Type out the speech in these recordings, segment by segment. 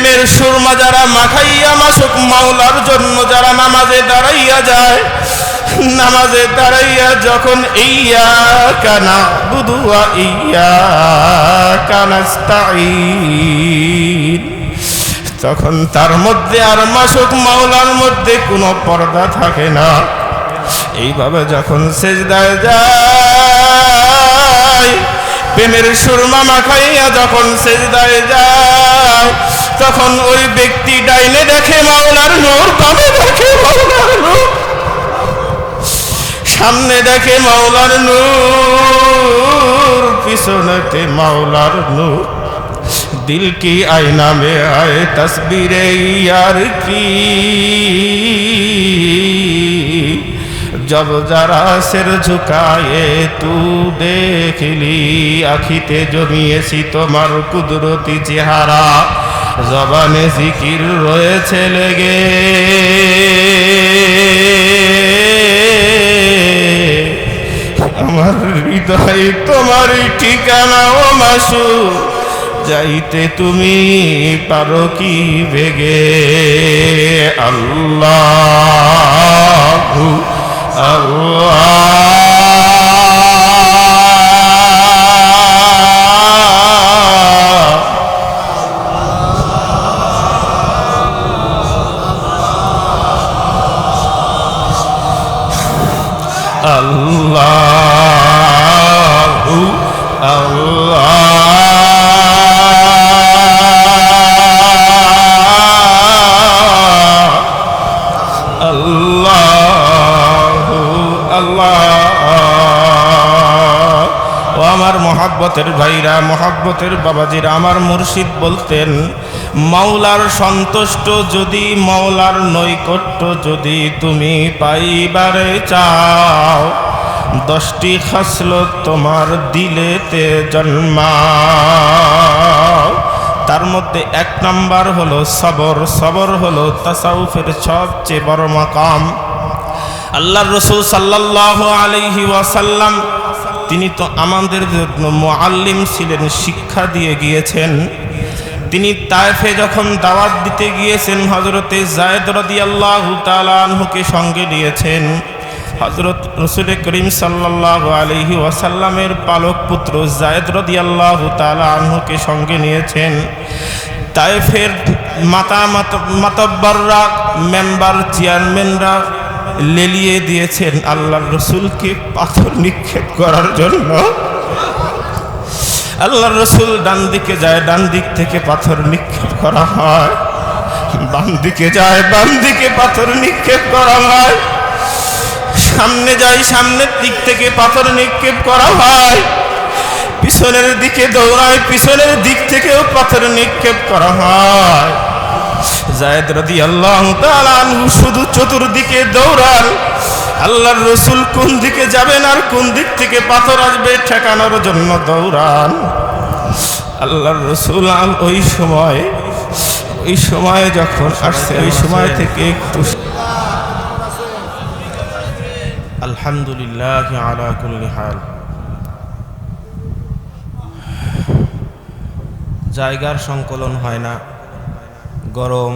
প্রেমের সুরমা যারা মাখাইয়া মাসুক মাওলার জন্য যারা নামাজে দাঁড়াইয়া যায়, নামাজে দাঁড়াইয়া যখন ইয়া কানা বুধুয়া ইয়া কানাস্তাইন তখন তার মধ্যে আর মাসুক মাওলার মধ্যে কোনো পর্দা থাকে না। এইভাবে যখন সেজদায় যায়, প্রেমের সুরমা মাখাইয়া যখন সেজদায় যায় তখন ওই ব্যক্তি ডাইনে দেখে, মাওলার নূর বামে দেখে, মাওলার নূর? সামনে দেখে, মাওলার নূর, পিছনেতে মাওলার নূর। দিল কি আয়না মে আয় তসবিরে ইয়ার কি? জব যারা সের ঝুকায়ে তু দেখলি, আখিতে জমিয়েছি তোমার কুদরতি চেহারা। জবানে জিকির রয়েছে লেগে। আমার হৃদয় তোমার ঠিকানা ও মাসু যাইতে তুমি পারো কি বেগে আল্লাহ আল্লাহ। আল্লাহু আল্লাহ মহাব্বতের ভাইরা মহাব্বতের বাবাজিরা আমার মুর্শিদ বলতেন, মাওলার সন্তুষ্ট যদি মাওলার নৈকট্য যদি তুমি পাইবারে চাও, দশটি খাসলত তোমার দিলেতে জন্মাও। তার মধ্যে এক নাম্বার হলো সবর সবর হলো তাসাউফের সবচেয়ে বড় মাকাম। আল্লাহর রসুল সাল্লাল্লাহু আলাইহি ওয়াসাল্লাম তিনি তো আমাদের জন্য মুআল্লিম ছিলেন, শিক্ষা দিয়ে গিয়েছেন। তিনি তায়েফে যখন দাওয়াত দিতে গিয়েছেন হজরতে জায়দ রাদিয়াল্লাহু তাআলা আনহুকে সঙ্গে নিয়েছেন। হজরত রসুল করিম সাল্লাল্লাহু আলাইহি ওয়াসাল্লামের পালক পুত্র জায়দ রাদিয়াল্লাহু তাআলা আনহুকে সঙ্গে নিয়েছেন। তায়েফের মাতা মাতব্বররা মেম্বার, চেয়ারম্যানরা লেলিয়ে দিয়েছেন আল্লাহর রসুলকে পাথর নিক্ষেপ করার জন্য। আল্লাহর রসুল ডান দিকে যায়, ডান দিক থেকে পাথর নিক্ষেপ করা হয়। বাম দিকে যায়, বাম দিকে পাথর নিক্ষেপ করা হয়। সামনে যাই সামনের দিক থেকে পাথর নিক্ষেপ করা হয়। পিছনের দিকে দৌড়ায়, পিছনের দিক থেকেও পাথর নিক্ষেপ করা হয়। জায়দ রদি আল্লাহ শুধু চতুর্দিকে দৌড়ান। আল্লাহর রসুল কোন দিকে যাবেন আর কোন দিক থেকে পাথর আসবে ঠেকানোর জন্য দৌড়ান। আল্লাহর রসুল ওই সময় ওই সময় যখন আসছে, ওই সময় থেকে একটু আলহামদুলিল্লাহ আলা কুল্লি হাল। জায়গার সংকলন হয় না। গরম।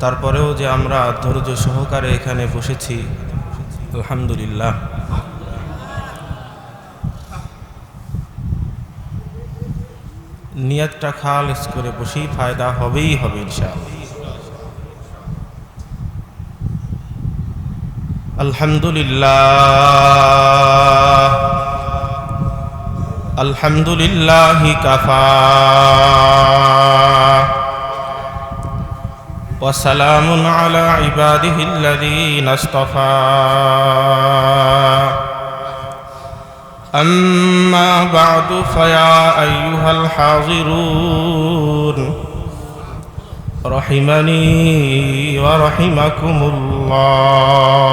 তারপরেও যে আমরা ধৈর্য সহকারে এখানে বসেছি, আলহামদুলিল্লাহ। নিয়তটা খালেস করে বসেই ফায়দা হবেই হবে, ইনশাআল্লাহ। আলহামদুলিল্লাহ। আলহামদুলিল্লাহ কাফা। وسلام على عباده الذين اصطفى أما بعد فيا أيها الحاضرون رحمني ورحمكم الله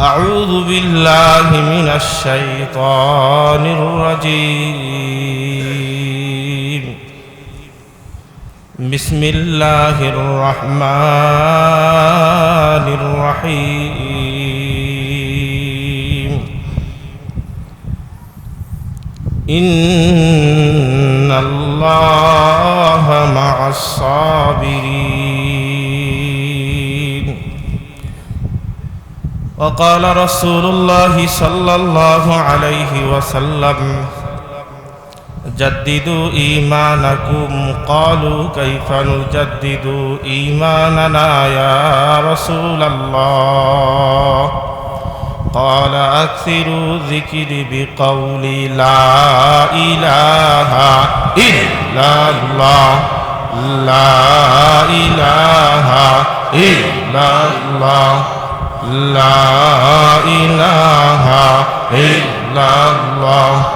أعوذ بالله من الشيطان الرجيم بسم الله الرحمن الرحيم إن الله مع الصابرين وقال رسول الله صلى الله عليه وسلم جددوا إيمانكم قالوا كيف نجدد إيماننا يا رسول الله قال أكثروا ذكر بقول لا إله إلا الله لا إله إلا الله لا إله إلا الله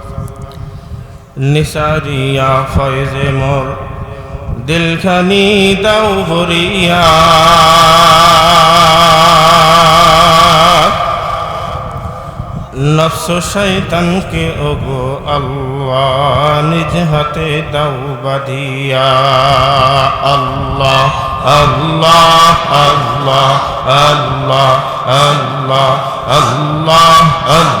নিসারিয়া ফয়জে মোর দিলখানি দাও ভরিয়া। নফস শৈতানকে ওগো আল্লাহ নিজ হাতে দাও বাঁধিয়া। আল্লাহ আল্লাহ আল্লাহ আল্লাহ আল্লাহ আল্লাহ আল্লাহ।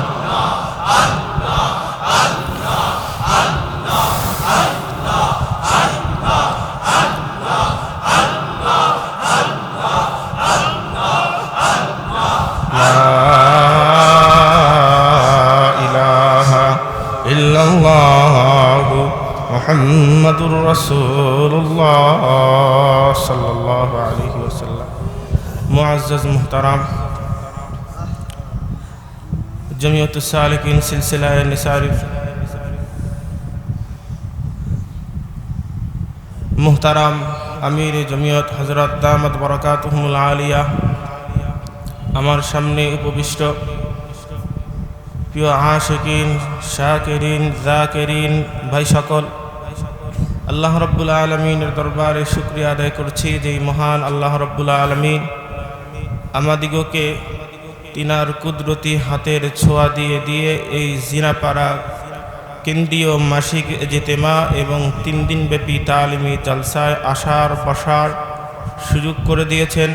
معزز محترم جمعية السالكين سلسلة النساء محترم আমির জমিয়ত হজরত দামদ বরকাতুহমুল আলিয়া আমার সামনে উপবিষ্ট প্রিয় আশিকিন শাকেরিন জাকেরিন ভাই সকল আল্লাহ রব্বুল আলমিনের দরবারে শুক্রিয়া আদায় করছি যে এই মহান আল্লাহ রব্বুল আলমিন আমাদিগকে তিনার কুদরতি হাতের ছোঁয়া দিয়ে দিয়ে এই জিনাপাড়া কেন্দ্রীয় মাসিক জেতেমা এবং তিন দিনব্যাপী তালিমি জলসায় আসার বসার সুযোগ করে দিয়েছেন।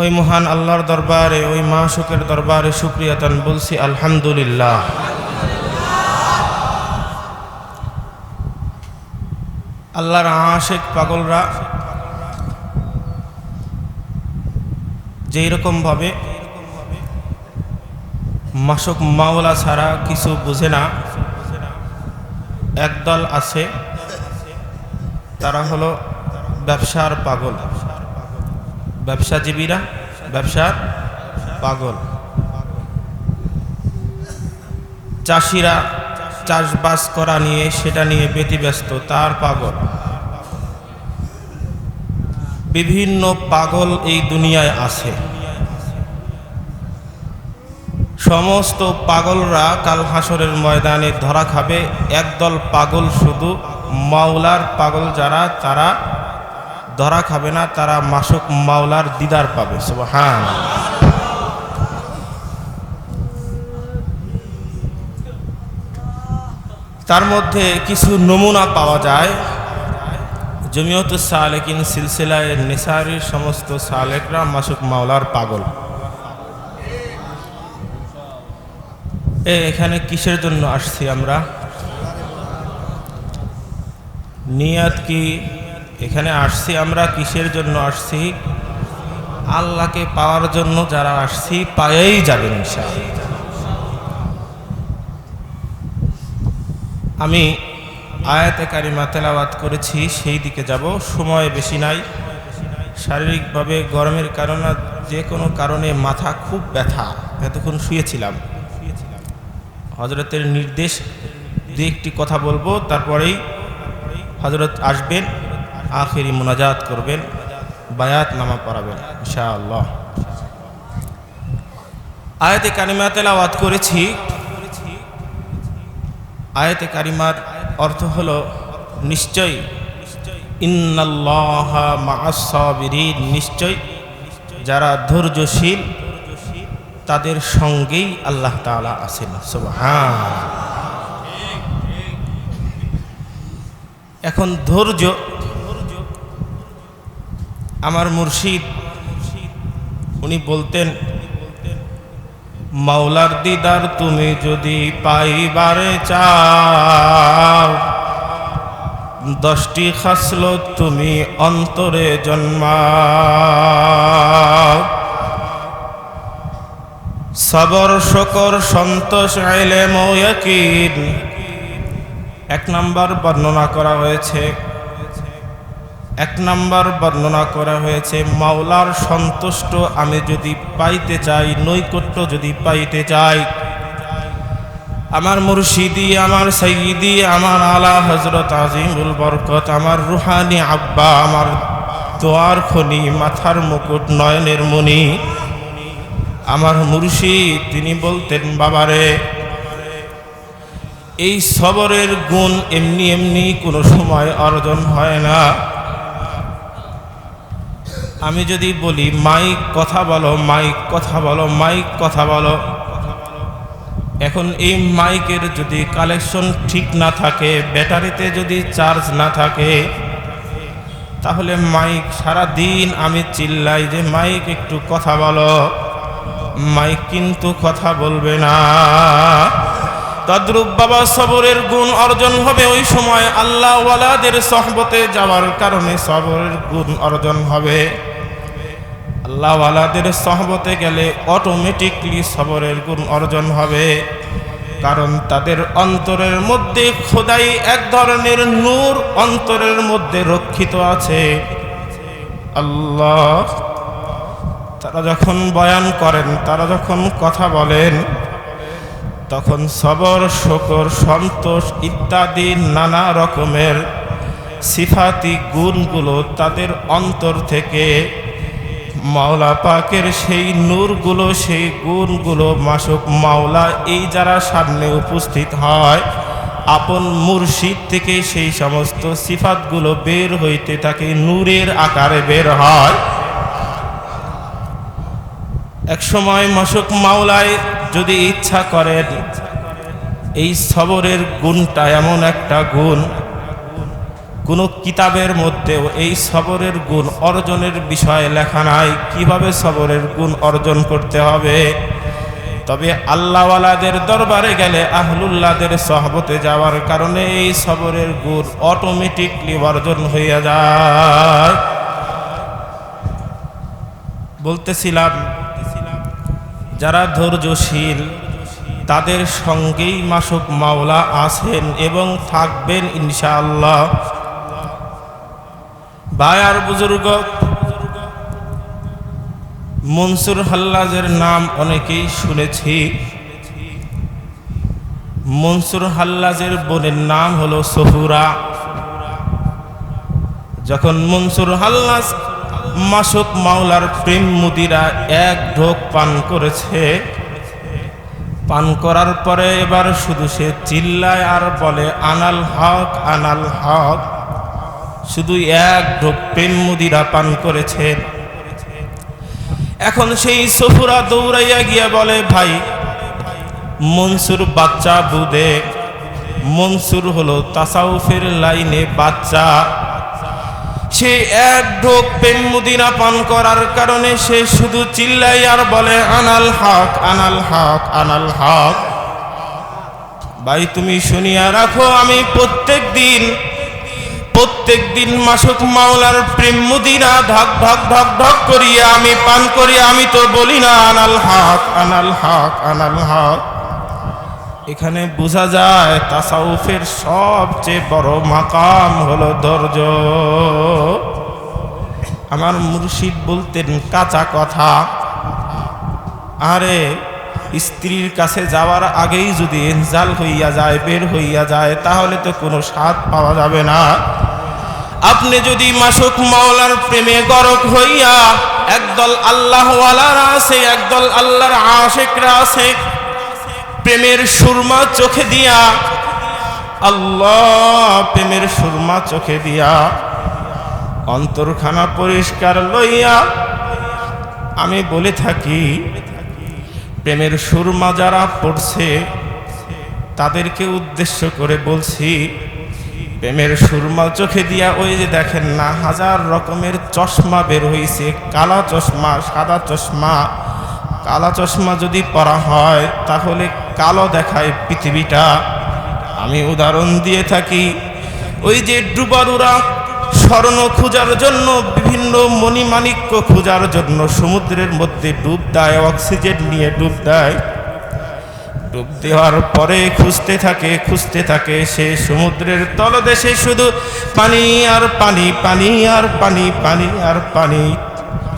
ওই মহান আল্লাহর দরবারে, ওই মাসুকের দরবারে শুক্রিয়াতান বলছি আলহামদুলিল্লাহ। আল্লাহর আশেক পাগলরা যেই রকম ভাবে মাসুক মাওলা ছাড়া কিছু বুঝে না, একদল আছে, তারা হলো ব্যবসার পাগল। ব্যবসাজীবীরা, ব্যবসার পাগল। চাষিরা চাষবাস করা নিয়ে, সেটা নিয়ে ব্যতিব্যস্ত, তার পাগল। বিভিন্ন পাগল এই দুনিয়ায় আছে। সমস্ত পাগলরা কাল হাসরের ময়দানে ধরা খাবে। একদল পাগল শুধু মাওলার পাগল যারা, তারা ধরা খাবে না, তারা মাসুক মাওলার দিদার পাবে। হ্যাঁ তার মধ্যে কিছু নমুনা পাওয়া যায়। জমিয়ত সালেকিন সিলসিলায় নেসারির সমস্ত সালেকরা মাসুক মাওলার পাগল। এ, এখানে কিসের জন্য আসছি আমরা? নিয়াত কি এখানে আসছি আমরা? কিসের জন্য আসছি? আল্লাহকে পাওয়ার জন্য যারা আসছি, পায়েই যাবেন আমি আয়াতে কারিমা তেলাওয়াত করেছি, সেই দিকে যাব। সময় বেশি নাই। শারীরিকভাবে গরমের কারণে যে কোনো কারণে মাথা খুব ব্যথা। এতক্ষণ শুয়েছিলাম। হজরতের নির্দেশ দিয়ে একটি কথা বলব, তারপরেই হজরত আসবেন, আখেরি মোনাজাত করবেন, বায়াত নামা পড়াবেন, ইনশাআল্লাহ। আয়াতে কারিমা তেলাওয়াত করেছি। আয়াতে কারিমার অর্থ হলো নিশ্চয়। ইন্নাল্লাহ নিশ্চয়। যারা ধৈর্যশীল, তাদের সঙ্গেই আল্লাহ তাআলা আছেন। সুবহান। এখন ধৈর্য। আমার মুর্শিদ, উনি বলতেন মাওলার দিদার তুমি যদি পাইবারে চাও, দশটি খাসলত তুমি অন্তরে জন্মাও। সবর, শকর, সন্তোষ আইলে মৌয়াকিন এক নাম্বার বর্ণনা করা হয়েছে এক নাম্বার বর্ণনা করা হয়েছে, মাওলার সন্তুষ্ট আমি যদি পাইতে চাই, নৈকট্য যদি পাইতে চাই। আমার মুর্শিদি, আমার সঈদি আমার আলা হজরত আজিমুল বরকত, আমার রুহানি আব্বা, আমার দোয়ার খনি, মাথার মুকুট, নয়নের মণি আমার মুর্শিদ, তিনি বলতেন, বাবারে, এই সবরের গুণ এমনি এমনি কোনো সময় অর্জন হয় না। আমি যদি বলি মাইক কথা বলো মাইক কথা বলো মাইক কথা বলো। এখন এই মাইকের যদি কালেকশন ঠিক না থাকে, ব্যাটারিতে যদি চার্জ না থাকে, তাহলে মাইক সারা দিন আমি চিল্লাই যে, মাইক, একটু কথা বলো। মাইক কিন্তু কথা বলবে না। তদ্রুপ বাবা সবরের গুণ অর্জন হবে ওই সময়। আল্লাহ ওয়ালাদের সহবতে যাওয়ার কারণে সবরের গুণ অর্জন হবে। আল্লাহ ওয়ালাদের সহবতে গেলে অটোমেটিকলি সবরের গুণ অর্জন হবে। কারণ তাদের অন্তরের মধ্যে খোদাই এক ধরনের নূর, অন্তরের মধ্যে রক্ষিত আছে। আল্লাহ, তারা যখন বয়ান করেন, তারা যখন কথা বলেন, তখন সবর, শকর, সন্তোষ ইত্যাদি নানা রকমের সিফাতি গুণগুলো তাদের অন্তর থেকে মাওলা পাকের সেই নূরগুলো, সেই গুণগুলো মাসুক মাওলা, এই যারা সামনে উপস্থিত হয়, আপন মুর্শিদ থেকে সেই সমস্ত সিফাতগুলো বের হইতে থাকে নূরের আকারে বের হয়। এক সময় মশক মাওলায় যদি ইচ্ছা করেন, এই সবরের গুণটা এমন একটা গুণ কোনো কিতাবের মধ্যেও এই সবরের গুণ অর্জনের বিষয়ে লেখা নাই। কীভাবে সবরের গুণ অর্জন করতে হবে? তবে আল্লাহওয়ালাদের দরবারে গেলে আহলুল্লাদের সহবতে যাওয়ার কারণে এই সবরের গুণ অটোমেটিকলি অর্জন হইয়া যায়। বলতেছিলাম, যারা ধৈর্যশীল, তাদের সঙ্গেই মাসুক মাওলা আছেন এবং থাকবেন ইনশাআল্লাহ। বায়ার বুজুর্গ, মনসুর হাল্লাজের নাম অনেকেই শুনেছি। মনসুর হাল্লাজের বোনের নাম হলো সহুরা। যখন মনসুর হাল্লাজ মাসুক মাওলার প্রেম মুদিরা এক ঢোক পান করেছে, পান করার পরে এবার শুধু সে চিল্লায় আর বলে, আনাল হক আনাল হক। শুধু এক ঢোক প্রেম মুদিরা পান করেছেন। এখন সেই সফুরা দৌড়াইয়া গিয়া বলে, ভাই, মনসুর বাচ্চা বুদে। মনসুর হলো তাসাউফের লাইনে বাচ্চা। সে এক ঢোক প্রেম মুদিনা পান করার কারণে সে শুধু চিল্লাই আর বলে, আনাল হক আনাল হক আনাল হক। ভাই, তুমি শুনিয়া রাখো, আমি প্রত্যেক দিন প্রত্যেক দিন মাসুক মাওলার প্রেম মুদিনা ঢক ঢক ঢক ঢক করিয়া আমি পান করি আমি তো বলি না, আনাল হক আনাল হক আনাল হক। এখানে বোঝা যায় তাসাউফের সবচেয়ে বড় মাকাম হলো ধৈর্য। আমার মুর্শিদ বলতেন কাঁচা কথা। আরে, স্ত্রীর কাছে যাওয়ার আগেই যদি এনজাল হইয়া যায়, বের হইয়া যায়, তাহলে তো কোনো স্বাদ পাওয়া যাবে না। আপনি যদি মাসুক মাওলার প্রেমে গরক হইয়া একদল আল্লাহওয়ালারা আছে, একদল আল্লাহর আশেকরা আছে, প্রেমের সুরমা চোখে দিয়া, আল্লাহ প্রেমের সুরমা চোখে দিয়া অন্তরখানা পরিষ্কার লইয়া, আমি বলে থাকি, প্রেমের সুরমা যারা পড়ছে, তাদেরকে উদ্দেশ্য করে বলছি প্রেমের সুরমা চোখে দিয়া ওই যে দেখেন না, হাজার রকমের চশমা বের হইছে, কালা চশমা, সাদা চশমা। কালা চশমা যদি পরা হয়, তাহলে কালো দেখায় পৃথিবীটা। আমি উদাহরণ দিয়ে থাকি, ওই যে ডুবারুরা স্বর্ণ খোঁজার জন্য, বিভিন্ন মণিমাণিক্য খোঁজার জন্য সমুদ্রের মধ্যে ডুব দেয়, অক্সিজেন নিয়ে ডুব দেয়। ডুব দেওয়ার পরে খুঁজতে থাকে খুঁজতে থাকে সে সমুদ্রের তলদেশে শুধু পানি আর পানি পানি আর পানি পানি আর পানি,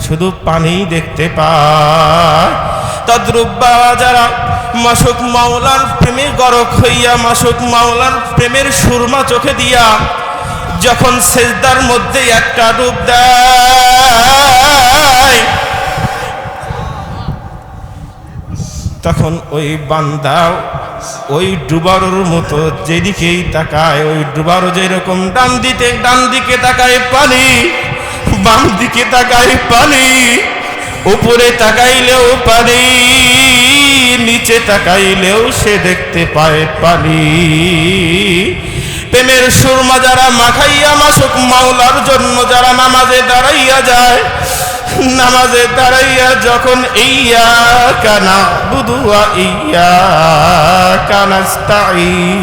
শুধু পানি দেখতে পায়। তদ্রুব্বা যারা মাসুক মাওলার প্রেমে গরক হইয়া, মাসুক মাওলার প্রেমের সুরমা চোখে দিয়া যখন সেজদার মধ্যে একটা ডুব দেয় তখন ওই বান্দা ওই ডুবারোর মতো যেদিকেই তাকায়, ওই ডুবারো যেরকম ডান দিতে ডান দিকে তাকায় পানি, বাম দিকে তাকায় পানি, উপরে তাকাইলেও পানি, নিচে তাকাইলেও সে দেখতে পায় পানি। প্রেমের সুরমা যারা মাখাইয়া মাসুক, মাওলার জন্য যারা নামাজে দাঁড়াইয়া যায় নামাজে দাঁড়াইয়া যখন ইয়া কানা বুধুয়া ইয়া কানাস্তাইন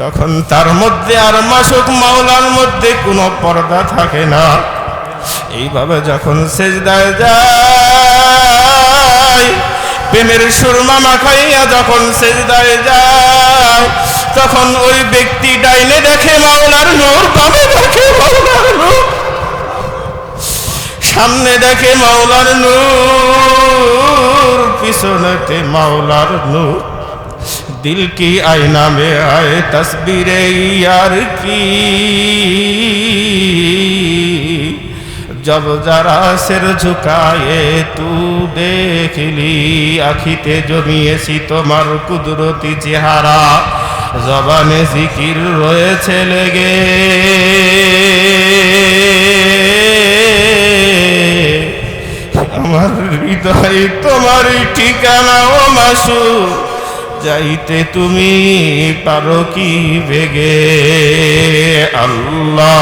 তখন তার মধ্যে আর মাসুক মাওলার মধ্যে কোনো পর্দা থাকে না। এইভাবে যখন সেজদায় যায়, প্রেমের সুরমা মাখাইয়া যখন সেজদায় যায়, তখন ওই ব্যক্তি ডাইনে দেখে মাওলার নূর বামে দেখে মাওলার নূর সামনে দেখে মাওলার নূর পিছনেতে মাওলার নূর। দিল কি আয়না মে আয় তসবিরে ইয়ার কি? জব যারা সের ঝুকায়ে তু দেখলি, আখিতে জমিয়েছি তোমার কুদরতি চেহারা। জবানে জিকির রয়েছে লেগে। হৃদয় তোমার ঠিকানা ও মাসু যাইতে তুমি পারো কি বেগে আল্লাহ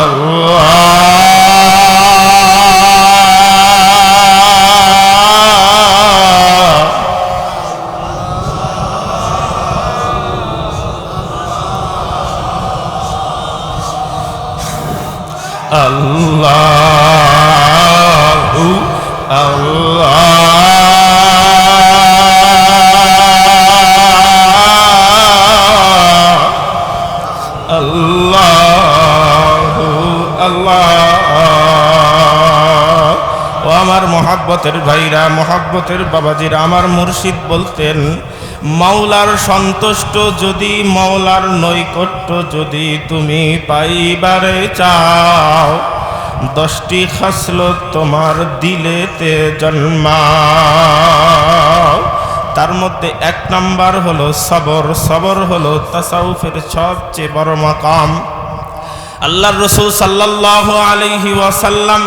আল্লাহ। আল্লাহু। আল্লাহ আল্লাহু ও আমার মহাব্বতের ভাইরা, মহাব্বতের বাবাজিরা, আমার মুর্শিদ বলতেন, মাওলার সন্তুষ্ট যদি মাওলার নৈকট্য যদি তুমি পাইবারে চাও দশটি খাসলত তোমার দিলেতে জন্মা তার মধ্যে এক নাম্বার হলো সবর সবর হলো তাসাউফের সবচেয়ে বড় মাকাম। আল্লাহ রসুল সাল্লাহ আলহি ওয়াসাল্লাম,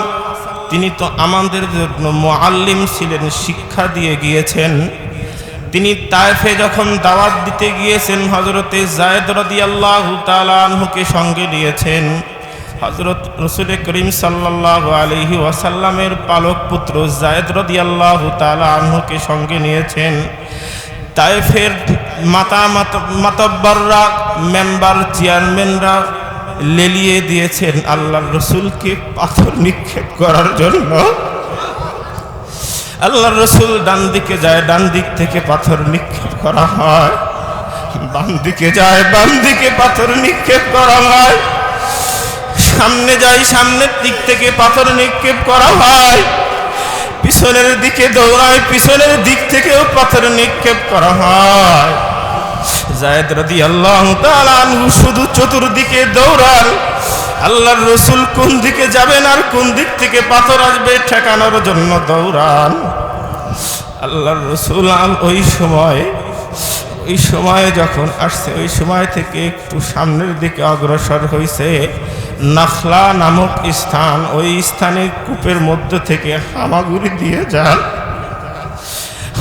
তিনি তো আমাদের জন্য মুআল্লিম ছিলেন, শিক্ষা দিয়ে গিয়েছেন। তিনি তায়েফে যখন দাওয়াত দিতে গিয়েছেন হজরতে জায়দ রদি আল্লাহ তালুকে সঙ্গে নিয়েছেন। হজরত রসুল করিম সাল্লাহ আলহি ওয়াসাল্লামের পালক পুত্র জায়দ রদি আল্লাহ তালুকে সঙ্গে নিয়েছেন। তায়েফের মাতা মাতব্বররা, মেম্বার চেয়ারম্যানরা লেলিয়ে দিয়েছেন আল্লাহ রসুলকে পাথর নিক্ষেপ করার জন্য। আল্লাহর রসুল ডান দিকে যায়, ডান দিক থেকে পাথর নিক্ষেপ করা হয়। বাম দিকে যায়, বাম দিকে পাথর নিক্ষেপ করা হয়। সামনে যাই, সামনের দিক থেকে পাথর নিক্ষেপ করা হয়। পিছনের দিকে দৌড়ায়, পিছনের দিক থেকেও পাথর নিক্ষেপ করা হয়। জায়দ রাদি আল্লাহ শুধু চতুর্দিকে দৌড়ান। আল্লাহর রসুল কোন দিকে যাবেন আর কোন দিক থেকে পাথর আসবে ঠেকানোর জন্য দৌড়ান। আল্লাহর রসুল আল ওই সময় ওই সময়ে যখন আসছে, ওই সময় থেকে একটু সামনের দিকে অগ্রসর হয়েছে নাখলা নামক স্থান। ওই স্থানে কূপের মধ্যে থেকে হামাগুড়ি দিয়ে যান।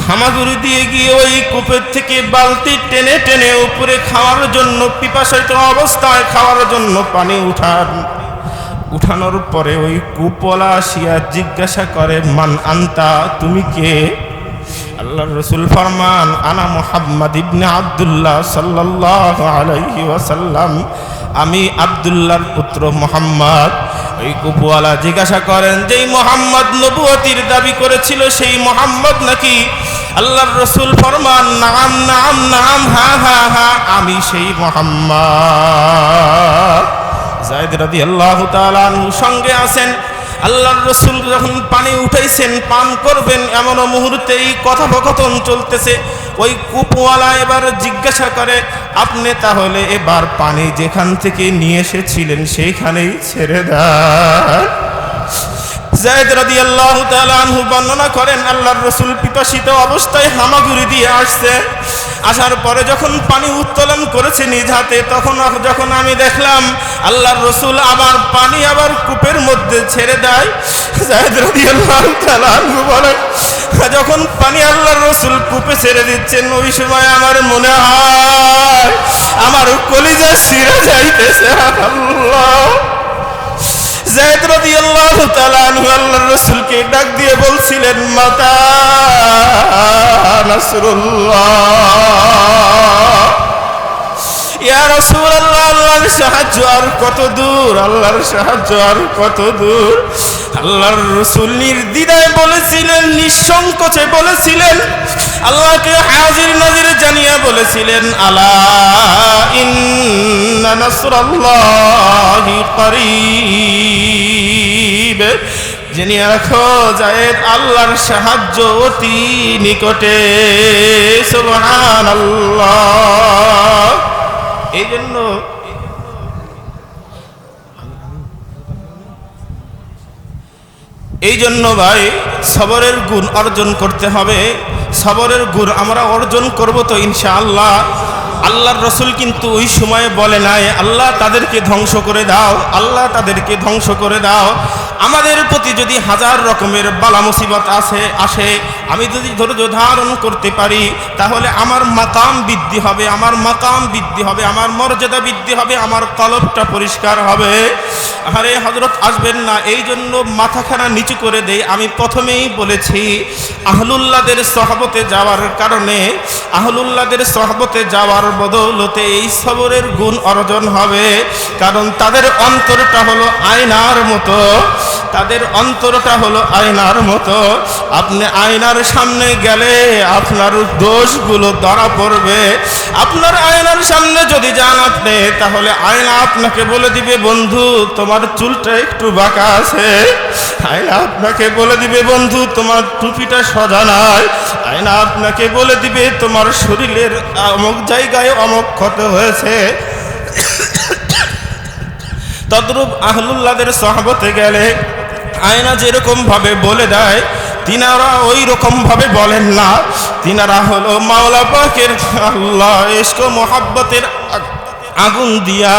হামাগুড়ি দিয়ে গিয়ে ওই কূপের থেকে বালতি টেনে টেনে উপরে খাওয়ার জন্য, পিপাসায়িত অবস্থায় খাওয়ার জন্য পানি উঠান। উঠানোর পরে ওই কূপওয়ালা আসিয়া জিজ্ঞাসা করে, মান আন্তা, তুমি কে? আল্লাহ রসুল ফরমান, আনা মোহাম্মদ ইবনে আবদুল্লাহ সাল্লাহ আলাইহি ওয়াসাল্লাম। আমি আবদুল্লাহর পুত্র মোহাম্মদ। ওই কুপুওয়ালা জিজ্ঞাসা করেন, যেই মোহাম্মদ নবুয়তির দাবি করেছিল, সেই মোহাম্মদ নাকি আল্লাহর রসুল ফরমান? নাম নাম নাম, হা হা হা, আমি সেই মোহাম্মদ। জায়দ রাদি আল্লাহ সঙ্গে আছেন। আল্লাহর রসুল যখন পানি উঠাইছেন, পান করবেন এমন মুহূর্তে এই কথোপকথন চলতেছে। ওই কুপওয়ালা এবার জিজ্ঞাসা করে, আপনি তাহলে এবার পানি যেখান থেকে নিয়ে এসেছিলেন, সেইখানেই ছেড়ে দেন। রাদি আল্লাহ বর্ণনা করেন, আল্লাহর রসুল পিপাসিত অবস্থায় হামাগুড়ি দিয়ে আসছে। আসার পরে যখন পানি উত্তোলন করেছে নিজ হাতে, তখন যখন আমি দেখলাম আল্লাহর রসুল আবার পানি আবার কূপের মধ্যে ছেড়ে দেয় যখন পানি আল্লাহর রসুল কূপে ছেড়ে দিচ্ছেন, ওই সময় আমার মনে হয়, আমার কলিজা সিরা যাইতেছে আল্লাহ জায়দ রাদিয়াল্লাহু তাআলা ডাক দিয়ে মাতা আল্লাহর সাহায্য আর কত দূর, আল্লাহর সাহায্য আর কত দূর? আল্লাহর রাসূল নির্দ্বিধায় বলেছিলেন, নিঃসংকোচে বলেছিলেন, আল্লাহকে হাজির নাজির বলেছিলেন, আলা ইন্না নাসরাল্লাহি করিব। জেনে রাখো জায়েদ আল্লাহর সাহায্য অতি নিকটে। সুবহানাল্লাহ। এই জন্য এই জন্য ভাই, সবরের গুণ অর্জন করতে হবে। সবরের গুণ আমরা অর্জন করব তো ইনশাআল্লাহ। আল্লাহর রসুল কিন্তু ওই সময়ে বলে নাই, আল্লাহ তাদেরকে ধ্বংস করে দাও, আল্লাহ তাদেরকে ধ্বংস করে দাও। আমাদের প্রতি যদি হাজার রকমের বালা মুসিবত আসে আসে, আমি যদি ধৈর্য ধারণ করতে পারি, তাহলে আমার মাকাম বৃদ্ধি হবে, আমার মাকাম বৃদ্ধি হবে, আমার মর্যাদা বৃদ্ধি হবে, আমার কলবটা পরিষ্কার হবে। আরে হজরত আসবেন না এই জন্য মাথাখানা নিচু করে দেই। আমি প্রথমেই বলেছি, আহলুল্লাদের সহাবতে যাওয়ার কারণে, আহলুল্লাদের সহাবতে যাওয়ার বদৌলতে এই সবরের গুণ অর্জন হবে। কারণ তাদের অন্তরটা হলো আয়নার মতো। তাদের অন্তরটা হলো আয়নার মতো। আপনি আয়নার সামনে গেলে আপনার দোষগুলো ধরা পড়বে। আপনার আয়নার সামনে যদি যান আপনি, তাহলে আয়না আপনাকে বলে দিবে, বন্ধু, তোমার চুলটা একটু বাঁকা আছে। আয়না আপনাকে বলে দিবে, বন্ধু, তোমার টুপিটা সজা নাই। আয়না আপনাকে বলে দিবে, তোমার শরীরের অমুক জায়গায় অমুক ক্ষত হয়েছে। তদ্রূপ আহলুল্লাদের সহবতে গেলে আয়না যেরকম ভাবে বলে দেয়, তিনারা ওই রকম ভাবে বলেন না। তিনারা হলো মাওলা পাকের আল্লাহ এস্ক মোহাব্বতের আগুন দিয়া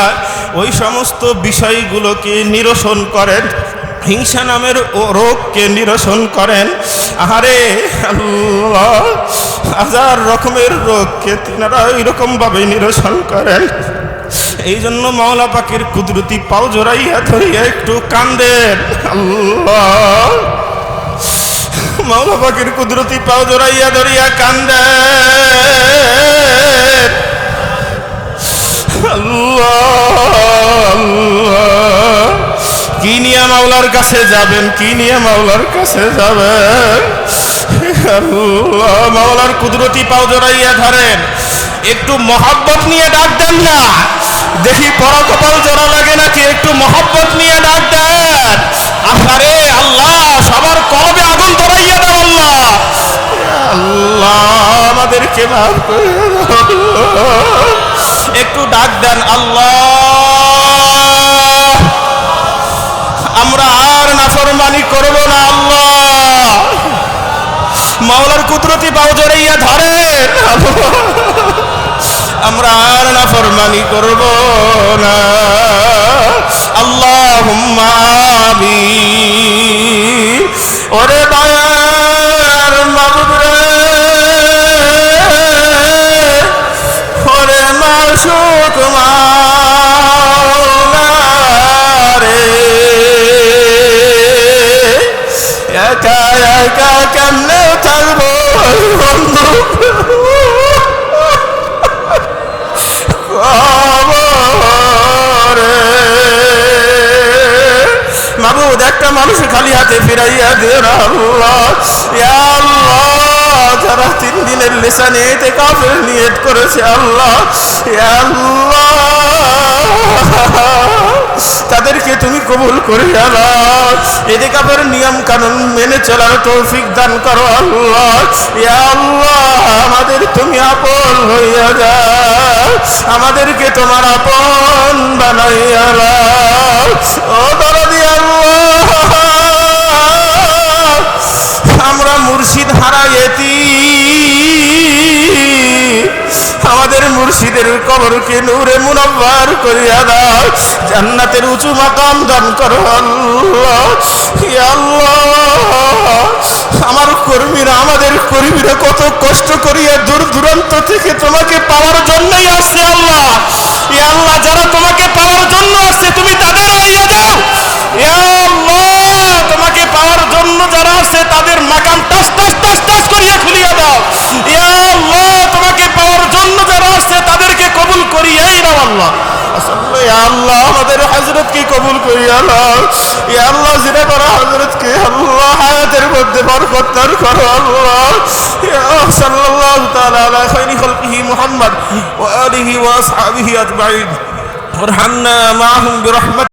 ওই সমস্ত বিষয়গুলোকে নিরসন করেন, হিংসা নামের রোগকে নিরসন করেন। আহারে আল্লাহ, হাজার রকমের রোগকে তিনারা ওই রকমভাবে নিরসন করেন। এই জন্য মাওলা পাখির কুদরতি পাও জোড়াইয়া ধরিয়া একটু কান্দেন আল্লাহ। মাওলা পাখির কুদরতি পাও জোড়াইয়া ধরিয়া আল্লাহ কি নিয়ে মাওলার কাছে যাবেন, কি নিয়ে মাওলার কাছে যাবেন? মাওলার কুদরতি পাও জড়াইয়া ধরেন। একটু মহাব্বত নিয়ে ডাক দেন না। দেখি পরকপাল জোড়া লাগে নাকি, একটু মহব্বত নিয়ে ডাক দেন। আহারে আল্লাহ, সবার কলবে আগুন ধরাইয়া দেন আল্লাহ। আল্লাহ, আমাদেরকে মাফ করে একটু ডাক দেন, আল্লাহ। আমরা আর নাফরমানি করব না, আল্লাহ। মাওলার কুদরতি পাও জড়াইয়া ধরে আল্লাহ। আমরা আর না ফরমানি করব না। আল্লাহ আমিন। ওরে দয়ার মাবুদ ওরে মাসুক রে। একা একা কেমনে থাকব? মাবুদ একটা মানুষ খালি হাতে ফিরাইয়া দিও আল্লাহ। যারা তিন দিনের লিসানে এতে কাফের নিয়ত করেছে, আল্লাহ। আল্লাহ। তাদেরকে তুমি কবুল করে আল্লাহ কাপের নিয়ম কানুন মেনে চলার তৌফিক দান করো, আল্লাহ। আল্লাহ, আমাদের তুমি আপন হইয়া যা আমাদেরকে তোমার আপন বানাইয়া। ও দরদি আমরা মুর্শিদ হারাইয়েতি। আমাদের মুর্শিদের কবরকে নূরে মুনাব্বার করিয়া দাও। জান্নাতের উঁচু মাকাম দান করো আমার কর্মীরা, আমাদের কর্মীরা কত কষ্ট করিয়া দূর দূরান্ত থেকে তোমাকে পাওয়ার জন্যই আসছে আল্লাহ। আল্লাহ, যারা তোমাকে পাওয়ার জন্য আসছে, তুমি তাদের ইয়ে দাও ইয়া আল্লাহ তোমাকে পাওয়ার জন্য যারা আসছে তাদের মাকাম টাস টাস টাস টাস করিয়া খুলিয়া দাও ইয়া আল্লাহ তোমাকে পাওয়ার জন্য যারা আসছে তাদেরকে কবুল করিয়াই দাও আল্লাহ আসলে ইয়া আল্লাহ আমাদের হযরতকে কবুল করিয়া নাও ইয়া আল্লাহ জিনা করা হযরতকে আল্লাহ হায়াতের মধ্যে বরকত দান করো আল্লাহ ইয়া সাল্লাল্লাহু তাআলা আলা খাইরি খালকিহি মুহাম্মদ ওয়া আলিহি ওয়া আসহাবিহি আজমাইন وارحمنا معهم برحمتك